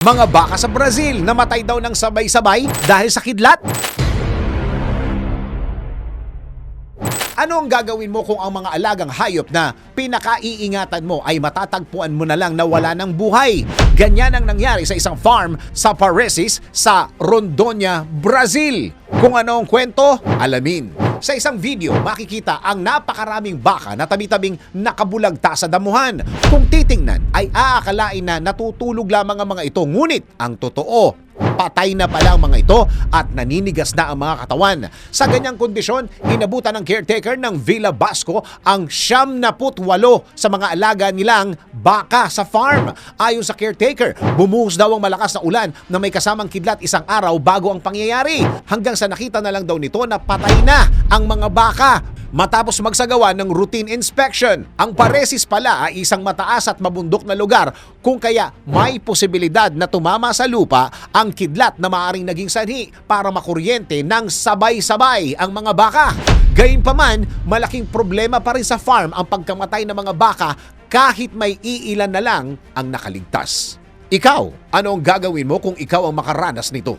Mga baka sa Brazil namatay daw ng sabay-sabay dahil sa kidlat. Ano ang gagawin mo kung ang mga alagang hayop na pinakaiingatan mo ay matatagpuan mo na lang na wala ng buhay? Ganyan ang nangyari sa isang farm sa Paresis sa Rondonia, Brazil. Kung ano ang kwento, alamin. Sa isang video, makikita ang napakaraming baka na tabi-tabing nakabulagta sa damuhan. Kung titingnan, ay aakalain na natutulog lamang ang mga ito. Ngunit, ang totoo, patay na pala ang mga ito at naninigas na ang mga katawan. Sa ganyang kondisyon, inabutan ng caretaker ng Villa Basco ang siyam na putwalo sa mga alaga nilang baka sa farm. Ayon sa caretaker, bumuhos daw ang malakas na ulan na may kasamang kidlat isang araw bago ang pangyayari. Hanggang sa nakita na lang daw nito na patay na ang mga baka matapos magsagawa ng routine inspection. Ang paresis pala ay isang mataas at mabundok na lugar kung kaya may posibilidad na tumama sa lupa ang kidlat na maaring naging sanhi para makuryente ng sabay-sabay ang mga baka. Gayunpaman, malaking problema pa rin sa farm ang pagkamatay ng mga baka kahit may iilan na lang ang nakaligtas. Ikaw, ano ang gagawin mo kung ikaw ang makaranas nito?